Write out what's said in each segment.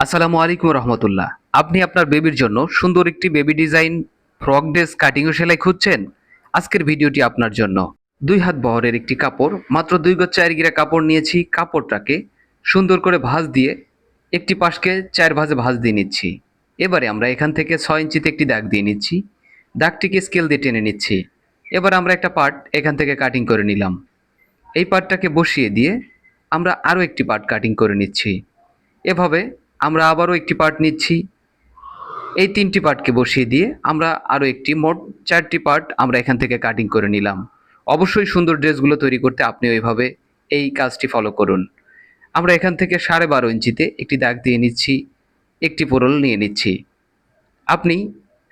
আসসালামু আলাইকুম রহমতুল্লাহ। আপনি আপনার বেবির জন্য সুন্দর একটি baby design frock dress cutting ও সেলাই খুঁজছেন? আজকের ভিডিওটি আপনার জন্য। দুই হাত বহরের একটি কাপড়, মাত্র দুই গজ চার গিরা কাপড় নিয়েছি। কাপড়টাকে সুন্দর করে ভাঁজ দিয়ে একটি পাশকে চার ভাঁজে ভাঁজ দিয়ে নিচ্ছি। এবারে আমরা এখান থেকে ছয় ইঞ্চিতে একটি দাগ দিয়ে নিচ্ছি। দাগটিকে স্কেল দিয়ে টেনে নিচ্ছি। এবার আমরা একটা পার্ট এখান থেকে কাটিং করে নিলাম। এই পার্টটাকে বসিয়ে দিয়ে আমরা আরও একটি পার্ট কাটিং করে নিচ্ছি। এভাবে আমরা আবারও একটি পার্ট নিচ্ছি। এই তিনটি পার্টকে বসিয়ে দিয়ে আমরা আরও একটি মোট চারটি পার্ট আমরা এখান থেকে কাটিং করে নিলাম। অবশ্যই সুন্দর ড্রেসগুলো তৈরি করতে আপনি ওইভাবে এই কাজটি ফলো করুন। আমরা এখান থেকে সাড়ে বারো ইঞ্চিতে একটি দাগ দিয়ে নিচ্ছি, একটি পোরল নিয়ে নিচ্ছি। আপনি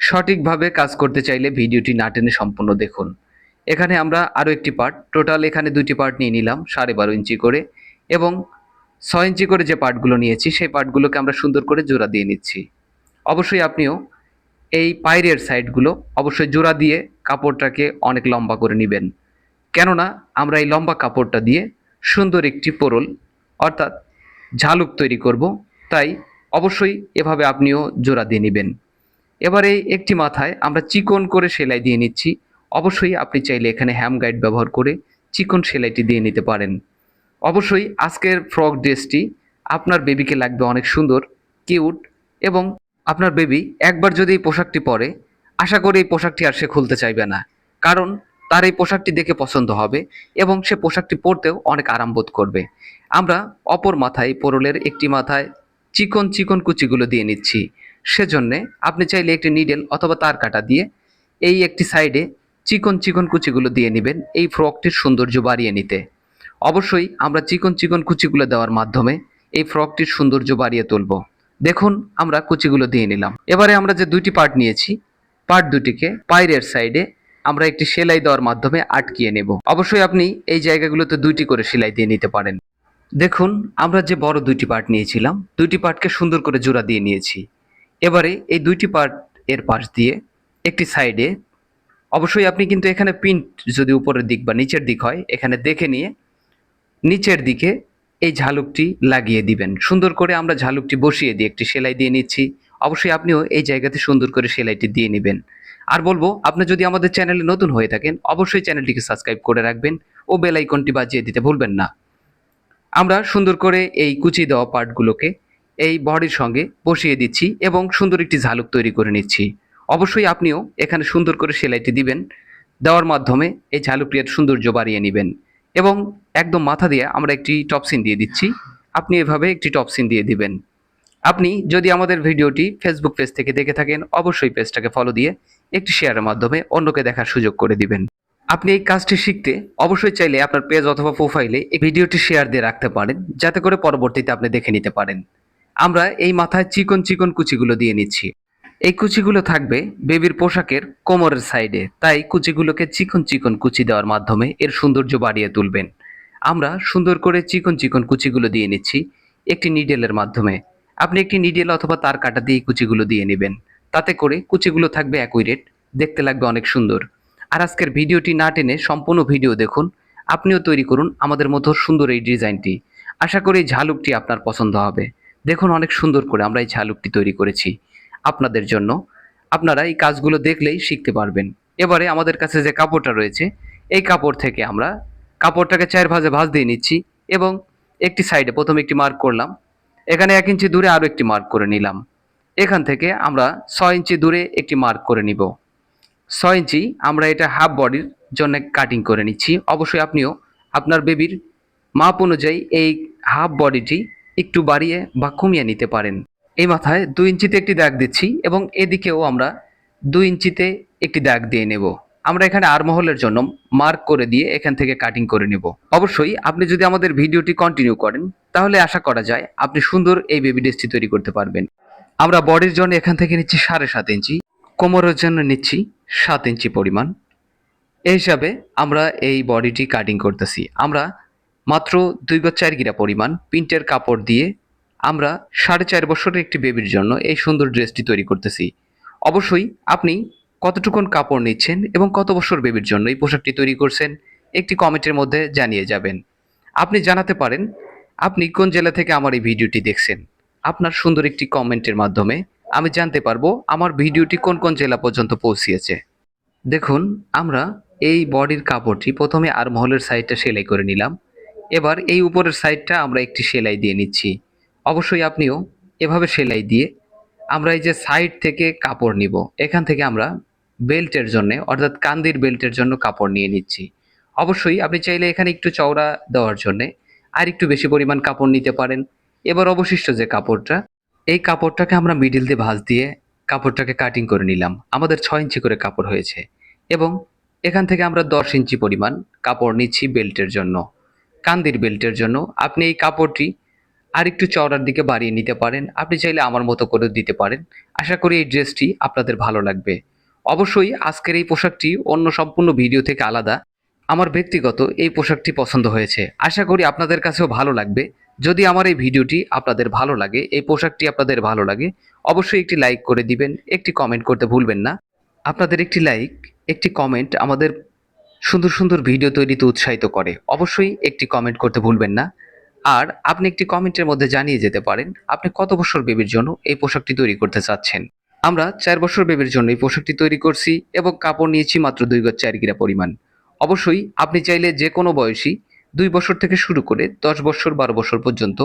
সঠিকভাবে কাজ করতে চাইলে ভিডিওটি না টেনে সম্পূর্ণ দেখুন। এখানে আমরা আরও একটি পার্ট টোটাল এখানে দুটি পার্ট নিয়ে নিলাম সাড়ে বারো ইঞ্চি করে এবং ছয় ইঞ্চি করে যে পার্টগুলো নিয়েছি, সেই পার্টগুলোকে আমরা সুন্দর করে জোড়া দিয়ে নিচ্ছি। অবশ্যই আপনিও এই পায়ের সাইডগুলো অবশ্যই জোড়া দিয়ে কাপড়টাকে অনেক লম্বা করে নেবেন। কেননা আমরা এই লম্বা কাপড়টা দিয়ে সুন্দর একটি পোরল, অর্থাৎ ঝালুক তৈরি করব, তাই অবশ্যই এভাবে আপনিও জোড়া দিয়ে নেবেন। এবারে একটি মাথায় আমরা চিকন করে সেলাই দিয়ে নিচ্ছি। অবশ্যই আপনি চাইলে এখানে হ্যাম গাইড ব্যবহার করে চিকন সেলাইটি দিয়ে নিতে পারেন। অবশ্যই আজকের ফ্রক ড্রেসটি আপনার বেবিকে লাগবে অনেক সুন্দর কিউট এবং আপনার বেবি একবার যদি এই পোশাকটি পরে, আশা করি এই পোশাকটি আর সে খুলতে চাইবে না। কারণ তার এই পোশাকটি দেখে পছন্দ হবে এবং সে পোশাকটি পরতেও অনেক আরাম বোধ করবে। আমরা অপর মাথায় পোরলের একটি মাথায় চিকন চিকন কুচিগুলো দিয়ে নিচ্ছি। সেজন্যে আপনি চাইলে একটি নিডেল অথবা তার কাটা দিয়ে এই একটি সাইডে চিকন চিকন কুচিগুলো দিয়ে নেবেন এই ফ্রকটির সৌন্দর্য বাড়িয়ে নিতে। অবশ্যই আমরা চিকন চিকন কুচিগুলো দেওয়ার মাধ্যমে এই ফ্রকটির সৌন্দর্য বাড়িয়ে তুলব। দেখুন, আমরা কুচিগুলো দিয়ে নিলাম। এবারে আমরা যে দুইটি পার্ট নিয়েছি, পার্ট দুটিকে পায়ের সাইডে আমরা একটি সেলাই দেওয়ার মাধ্যমে আটকিয়ে নেব। অবশ্যই আপনি এই জায়গাগুলোতে দুইটি করে সেলাই দিয়ে নিতে পারেন। দেখুন, আমরা যে বড় দুইটি পার্ট নিয়েছিলাম, দুইটি পার্টকে সুন্দর করে জোড়া দিয়ে নিয়েছি। এবারে এই দুইটি পার্ট এর পাশ দিয়ে একটি সাইডে, অবশ্যই আপনি কিন্তু এখানে প্রিন্ট যদি উপরের দিক বা নিচের দিক হয়, এখানে দেখে নিয়ে নিচের দিকে এই ঝালুকটি লাগিয়ে দিবেন। সুন্দর করে আমরা ঝালুকটি বসিয়ে দিয়ে একটি সেলাই দিয়ে নিচ্ছি। অবশ্যই আপনিও এই জায়গাতে সুন্দর করে সেলাইটি দিয়ে নেবেন। আর বলব, আপনি যদি আমাদের চ্যানেলে নতুন হয়ে থাকেন, অবশ্যই চ্যানেলটিকে সাবস্ক্রাইব করে রাখবেন ও বেল আইকনটি বাজিয়ে দিতে ভুলবেন না। আমরা সুন্দর করে এই কুচি দেওয়া পার্টগুলোকে এই বডির সঙ্গে বসিয়ে দিচ্ছি এবং সুন্দর একটি ঝালুক তৈরি করে নিচ্ছি। অবশ্যই আপনিও এখানে সুন্দর করে সেলাইটি দিবেন। দেওয়ার মাধ্যমে এই ঝালুকটির সৌন্দর্য বাড়িয়ে নেবেন। এবং একদম মাথা দিয়ে আমরা একটি টপসিন দিয়ে দিচ্ছি। আপনি এভাবে একটি টপসিন দিয়ে দিবেন। আপনি যদি আমাদের ভিডিওটি ফেসবুক পেজ থেকে দেখে থাকেন, অবশ্যই পেজটাকে ফলো দিয়ে একটি শেয়ারের মাধ্যমে অন্যকে দেখার সুযোগ করে দিবেন। আপনি এই কাজটি শিখতে অবশ্যই চাইলে আপনার পেজ অথবা প্রোফাইলে এই ভিডিওটি শেয়ার দিয়ে রাখতে পারেন, যাতে করে পরবর্তীতে আপনি দেখে নিতে পারেন। আমরা এই মাথায় চিকন চিকন কুচিগুলো দিয়ে নিচ্ছি। এই কুচিগুলো থাকবে বেবির পোশাকের কোমরের সাইডে। তাই কুচিগুলোকে চিকন চিকন কুচি দেওয়ার মাধ্যমে এর সৌন্দর্য বাড়িয়ে তুলবেন। আমরা সুন্দর করে চিকন চিকন কুচিগুলো দিয়ে নিচ্ছি একটি নিডেলের মাধ্যমে। আপনি একটি নিডেল অথবা তার কাটা দিয়ে কুচিগুলো দিয়ে নেবেন। তাতে করে কুচিগুলো থাকবে একই রেট, দেখতে লাগবে অনেক সুন্দর। আর আজকের ভিডিওটি না টেনে সম্পূর্ণ ভিডিও দেখুন। আপনিও তৈরি করুন আমাদের মতো সুন্দর এই ডিজাইনটি। আশা করি ঝালুকটি আপনার পছন্দ হবে। দেখুন অনেক সুন্দর করে আমরা এই ঝালুকটি তৈরি করেছি। আপনাদের জন্য। আপনারা এই কাজগুলো দেখলেই শিখতে পারবেন। এবারে আমাদের কাছে যে কাপড়টা রয়েছে, এই কাপড় থেকে আমরা কাপড়টাকে চার ভাজে ভাঁজ দিয়ে নিচ্ছি এবং একটি সাইডে প্রথমে একটি মার্ক করলাম। এখানে এক ইঞ্চি দূরে আরও একটি মার্ক করে নিলাম। এখান থেকে আমরা ছয় ইঞ্চি দূরে একটি মার্ক করে নিব। ছয় ইঞ্চি আমরা এটা হাফ বডির জন্য কাটিং করে নিচ্ছি। অবশ্যই আপনিও আপনার বেবির মাপ অনুযায়ী এই হাফ বডিটি একটু বাড়িয়ে বা কমিয়ে নিতে পারেন। এই মাথায় দুই ইঞ্চিতে একটি দাগ দিচ্ছি এবং এদিকেও আমরা দুই ইঞ্চিতে একটি দাগ দিয়ে নেব। আমরা এখানে আরমহলের জন্য মার্ক করে দিয়ে এখান থেকে কাটিং করে নেব। অবশ্যই আপনি যদি আমাদের ভিডিওটি কন্টিনিউ করেন, তাহলে আশা করা যায় আপনি সুন্দর এই বেবি ড্রেসটি তৈরি করতে পারবেন। আমরা বডির জন্য এখান থেকে নিচ্ছি সাড়ে সাত ইঞ্চি, কোমরের জন্য নিচ্ছি সাত ইঞ্চি পরিমাণ। এই হিসাবে আমরা এই বডিটি কাটিং করতেছি। আমরা মাত্র দুই গজ চার গিরা পরিমাণ প্রিন্টের কাপড় দিয়ে আমরা সাড়ে চার বছরের একটি বেবির জন্য এই সুন্দর ড্রেসটি তৈরি করতেছি। অবশ্যই আপনি কতটুকুন কাপড় নিচ্ছেন এবং কত বছর বেবির জন্য এই পোশাকটি তৈরি করছেন, একটি কমেন্টের মধ্যে জানিয়ে যাবেন। আপনি জানাতে পারেন, আপনি কোন জেলা থেকে আমার এই ভিডিওটি দেখছেন? আপনার সুন্দর একটি কমেন্টের মাধ্যমে আমি জানতে পারব আমার ভিডিওটি কোন কোন জেলা পর্যন্ত পৌঁছিয়েছে। দেখুন, আমরা এই বডির কাপড়টি প্রথমে আরমহলের সাইডটা সেলাই করে নিলাম। এবার এই উপরের সাইডটা আমরা একটি সেলাই দিয়ে নিচ্ছি। অবশ্যই আপনিও এভাবে সেলাই দিয়ে আমরা এই যে সাইড থেকে কাপড় নিব, এখান থেকে আমরা বেল্টের জন্য, অর্থাৎ কান্দির বেল্টের জন্য কাপড় নিয়ে নিচ্ছি। অবশ্যই আপনি চাইলে এখানে একটু চওড়া দেওয়ার জন্য আর একটু বেশি পরিমাণ কাপড় নিতে পারেন। এবার অবশিষ্ট যে কাপড়টা, এই কাপড়টাকে আমরা মিডিল দিয়ে ভাঁজ দিয়ে কাপড়টাকে কাটিং করে নিলাম। আমাদের ছয় ইঞ্চি করে কাপড় হয়েছে এবং এখান থেকে আমরা দশ ইঞ্চি পরিমাণ কাপড় নিচ্ছি বেল্টের জন্য। কান্দির বেল্টের জন্য। আপনি এই কাপড়টি আর একটু চওড়ার দিকে বাড়িয়ে নিতে পারেন। আপনি চাইলে আমার মতো করে দিতে পারেন। আশা করি এই ড্রেসটি আপনাদের ভালো লাগবে। অবশ্যই আজকের এই পোশাকটি অন্য সম্পূর্ণ ভিডিও থেকে আলাদা। আমার ব্যক্তিগত এই পোশাকটি পছন্দ হয়েছে। আশা করি আপনাদের কাছেও ভালো লাগবে। যদি আমার এই ভিডিওটি আপনাদের ভালো লাগে, এই পোশাকটি আপনাদের ভালো লাগে, অবশ্যই একটি লাইক করে দিবেন, একটি কমেন্ট করতে ভুলবেন না। আপনাদের একটি লাইক, একটি কমেন্ট আমাদের সুন্দর সুন্দর ভিডিও তৈরিতে উৎসাহিত করে। অবশ্যই একটি কমেন্ট করতে ভুলবেন না। আর আপনি একটি কমেন্টের মধ্যে জানিয়ে যেতে পারেন, আপনি কত বছর বেবির জন্য এই পোশাকটি তৈরি করতে চাচ্ছেন? আমরা চার বছর বেবির জন্য এই পোশাকটি তৈরি করছি এবং কাপড় নিয়েছি মাত্র দুই গজ চার গিরা পরিমাণ। অবশ্যই আপনি চাইলে যে কোনো বয়সী দুই বছর থেকে শুরু করে দশ বছর, বারো বছর পর্যন্ত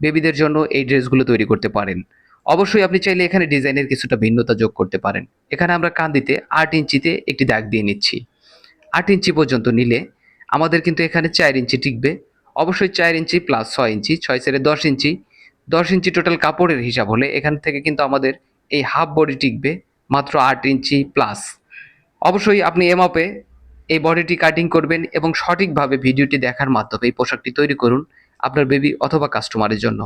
বেবিদের জন্য এই ড্রেসগুলো তৈরি করতে পারেন। অবশ্যই আপনি চাইলে এখানে ডিজাইনের কিছুটা ভিন্নতা যোগ করতে পারেন। এখানে আমরা কান্দিতে আট ইঞ্চিতে একটি দাগ দিয়ে নিচ্ছি। আট ইঞ্চি পর্যন্ত নিলে আমাদের কিন্তু এখানে চার ইঞ্চি টিকবে। অবশ্যই চার ইঞ্চি প্লাস ছয় ইঞ্চি, ছয় সেরে দশ ইঞ্চি। দশ ইঞ্চি টোটাল কাপড়ের হিসাব হলে এখান থেকে কিন্তু আমাদের এই হাফ বডি টিকবে মাত্র আট ইঞ্চি প্লাস অবশ্যই আপনি এমাপে এই বডিটি কাটিং করবেন এবং সঠিকভাবে ভিডিওটি দেখার মাধ্যমে এই পোশাকটি তৈরি করুন আপনার বেবি অথবা কাস্টমারের জন্য।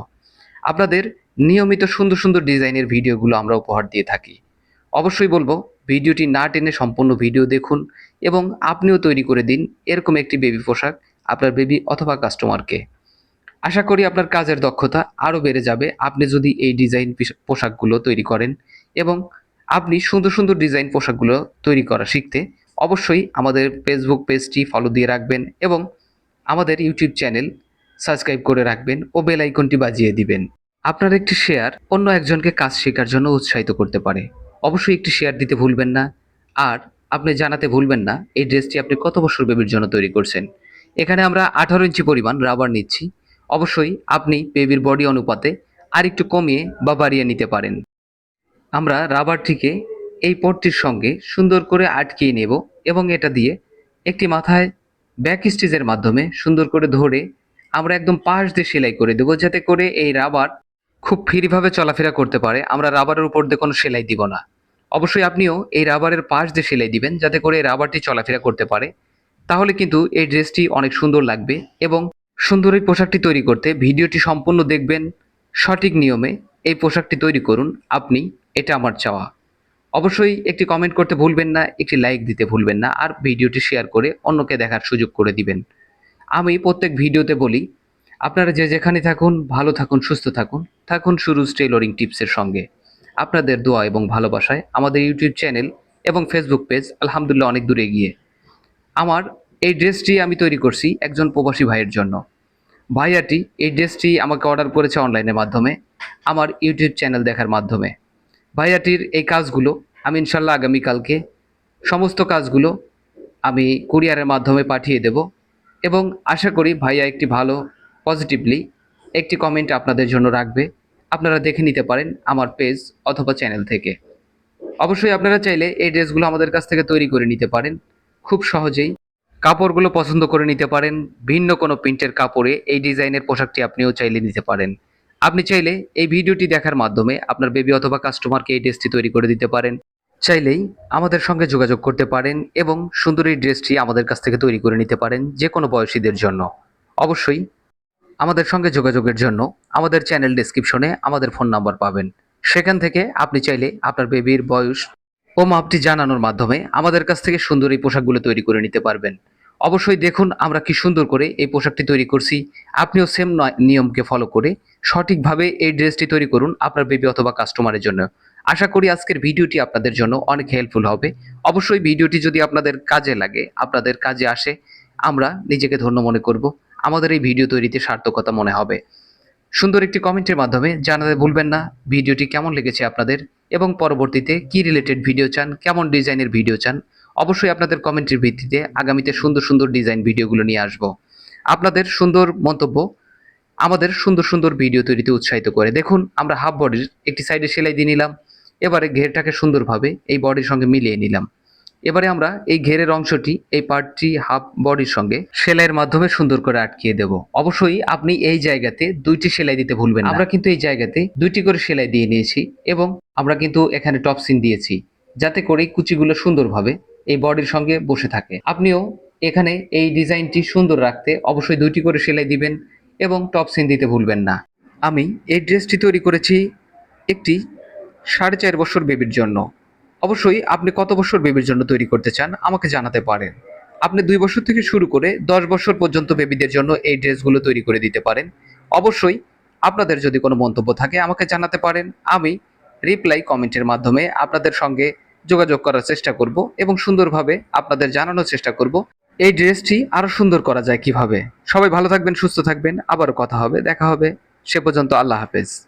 আপনাদের নিয়মিত সুন্দর সুন্দর ডিজাইনের ভিডিওগুলো আমরা উপহার দিয়ে থাকি। অবশ্যই বলব, ভিডিওটি না টেনে সম্পূর্ণ ভিডিও দেখুন এবং আপনিও তৈরি করে দিন এরকম একটি বেবি পোশাক। আপনার বেবি অথবা কাস্টমারকে আশা করি আপনার কাজের দক্ষতা আরও বেড়ে যাবে। আপনি যদি এই ডিজাইন পোশাকগুলো তৈরি করেন এবং আপনি সুন্দর সুন্দর ডিজাইন পোশাকগুলো তৈরি করা শিখতে অবশ্যই আমাদের ফেসবুক পেজটি ফলো দিয়ে রাখবেন এবং আমাদের ইউটিউব চ্যানেল সাবস্ক্রাইব করে রাখবেন ও বেল আইকনটি বাজিয়ে দিবেন। আপনার একটি শেয়ার অন্য একজনকে কাজ শেখার জন্য উৎসাহিত করতে পারে। অবশ্যই একটি শেয়ার দিতে ভুলবেন না। আর আপনি জানাতে ভুলবেন না, এই ড্রেসটি আপনি কত বছর বেবির জন্য তৈরি করছেন। এখানে আমরা আঠারো ইঞ্চি পরিমাণ রাবার নিচ্ছি। অবশ্যই আপনি বেবির বডি অনুপাতে আর একটু কমিয়ে বা বাড়িয়ে নিতে পারেন। আমরা রাবারটিকে এই পটটির সঙ্গে সুন্দর করে আটকিয়ে নেব এবং এটা দিয়ে একটি মাথায় ব্যাক স্টিচের মাধ্যমে সুন্দর করে ধরে আমরা একদম পাশ দিয়ে সেলাই করে দেবো, যাতে করে এই রাবার খুব ফ্রিভাবে চলাফেরা করতে পারে। আমরা রাবারের উপর দিয়ে কোনো সেলাই দিব না। অবশ্যই আপনিও এই রাবারের পাশ দিয়ে সেলাই দিবেন, যাতে করে রাবারটি চলাফেরা করতে পারে। তাহলে কিন্তু এই ড্রেসটি অনেক সুন্দর লাগবে এবং সুন্দর এই পোশাকটি তৈরি করতে ভিডিওটি সম্পূর্ণ দেখবেন। সঠিক নিয়মে এই পোশাকটি তৈরি করুন আপনি, এটা আমার চাওয়া। অবশ্যই একটি কমেন্ট করতে ভুলবেন না, একটি লাইক দিতে ভুলবেন না, আর ভিডিওটি শেয়ার করে অন্যকে দেখার সুযোগ করে দিবেন। আমি প্রত্যেক ভিডিওতে বলি, আপনারা যে যেখানে থাকুন, ভালো থাকুন, সুস্থ থাকুন থাকুন সুরুজ টেইলরিং টিপসের সঙ্গে। আপনাদের দোয়া এবং ভালোবাসায় আমাদের ইউটিউব চ্যানেল এবং ফেসবুক পেজ আলহামদুলিল্লাহ অনেক দূরে গিয়ে আমার এই ড্রেসটি আমি তৈরি করছি একজন প্রবাসী ভাইয়ের জন্য। ভাইয়াটি এই ড্রেসটি আমাকে অর্ডার করেছে অনলাইনের মাধ্যমে, আমার ইউটিউব চ্যানেল দেখার মাধ্যমে। ভাইয়াটির এই কাজগুলো আমি ইনশাল্লাহ আগামীকালকে সমস্ত কাজগুলো আমি কুরিয়ারের মাধ্যমে পাঠিয়ে দেব এবং আশা করি ভাইয়া একটি ভালো পজিটিভলি একটি কমেন্ট আপনাদের জন্য রাখবে। আপনারা দেখে নিতে পারেন আমার পেজ অথবা চ্যানেল থেকে। অবশ্যই আপনারা চাইলে এই ড্রেসগুলো আমাদের কাছ থেকে তৈরি করে নিতে পারেন। খুব সহজেই কাপড়গুলো পছন্দ করে নিতে পারেন, ভিন্ন কোনো প্রিন্টের কাপড়ে এই ডিজাইনের পোশাকটি আপনিও চাইলে নিতে পারেন। আপনি চাইলে এই ভিডিওটি দেখার মাধ্যমে আপনার বেবি অথবা কাস্টমারকে এই ড্রেসটি তৈরি করে দিতে পারেন। চাইলেই আমাদের সঙ্গে যোগাযোগ করতে পারেন এবং সুন্দর এই ড্রেসটি আমাদের কাছ থেকে তৈরি করে নিতে পারেন যে কোনো বয়সীদের জন্য। অবশ্যই আমাদের সঙ্গে যোগাযোগের জন্য আমাদের চ্যানেল ডেসক্রিপশনে আমাদের ফোন নাম্বার পাবেন। সেখান থেকে আপনি চাইলে আপনার বেবির বয়স ও মাপটি জানানোর মাধ্যমে। আমাদের কাছ থেকে সুন্দর এই পোশাকগুলো তৈরি করে নিতে পারবেন। অবশ্যই দেখুন আমরা কি সুন্দর করে এই পোশাকটি তৈরি করছি। আপনিও সেম নিয়মকে ফলো করে সঠিকভাবে এই ড্রেসটি তৈরি করুন আপনার বেবি অথবা কাস্টমারের জন্য। আশা করি আজকের ভিডিওটি আপনাদের জন্য অনেক হেল্পফুল হবে। অবশ্যই ভিডিওটি যদি আপনাদের কাজে লাগে, আপনাদের কাজে আসে, আমরা নিজেকে ধন্য মনে করব। আমাদের এই ভিডিও তৈরিতে সার্থকতা মনে হবে। সুন্দর একটি কমেন্টের মাধ্যমে জানাতে ভুলবেন না। ভিডিওটি কেমন লেগেছে আপনাদের? এবং পরবর্তীতে কি রিলেটেড ভিডিও চান, কেমন ডিজাইনের ভিডিও চান, অবশ্যই আপনাদের কমেন্টের ভিত্তিতে আগামীতে সুন্দর সুন্দর ডিজাইন ভিডিওগুলো নিয়ে আসব। আপনাদের সুন্দর মন্তব্য, আমাদের সুন্দর সুন্দর ভিডিও তৈরিতে উৎসাহিত করে। দেখুন, আমরা হাফ বডির একটি সাইডে সেলাই দিয়ে নিলাম, এবারে ঘেরটাকে সুন্দরভাবে এই বডির সঙ্গে মিলিয়ে নিলাম। এবারে আমরা এই ঘেরের অংশটি, এই পার্টটি হাফ বডির সঙ্গে সেলাইয়ের মাধ্যমে সুন্দর করে আটকিয়ে দেব। অবশ্যই আপনি এই জায়গাতে দুইটি সেলাই দিতে ভুলবেন আমরা কিন্তু এই জায়গাতে দুইটি করে সেলাই দিয়ে নিয়েছি এবং আমরা কিন্তু এখানে টপ সিন দিয়েছি যাতে করে কুচিগুলো সুন্দরভাবে এই বডির সঙ্গে বসে থাকে। আপনিও এখানে এই ডিজাইনটি সুন্দর রাখতে অবশ্যই দুইটি করে সেলাই দিবেন এবং টপ সিন দিতে ভুলবেন না। আমি এই ড্রেসটি তৈরি করেছি একটি সাড়ে চার বছর বেবির জন্য। অবশ্যই আপনি কত বছর বেবির জন্য তৈরি করতে চান আমাকে জানাতে পারেন। আপনি দুই বছর থেকে শুরু করে দশ বছর পর্যন্ত বেবিদের জন্য এই ড্রেসগুলো তৈরি করে দিতে পারেন। অবশ্যই আপনাদের যদি কোনো মন্তব্য থাকে আমাকে জানাতে পারেন। আমি রিপ্লাই কমেন্টের মাধ্যমে আপনাদের সঙ্গে যোগাযোগ করার চেষ্টা করব এবং সুন্দরভাবে আপনাদের জানানোর চেষ্টা করব এই ড্রেসটি আরও সুন্দর করা যায় কীভাবে। সবাই ভালো থাকবেন, সুস্থ থাকবেন। আবারও কথা হবে, দেখা হবে। সে পর্যন্ত আল্লাহ হাফেজ।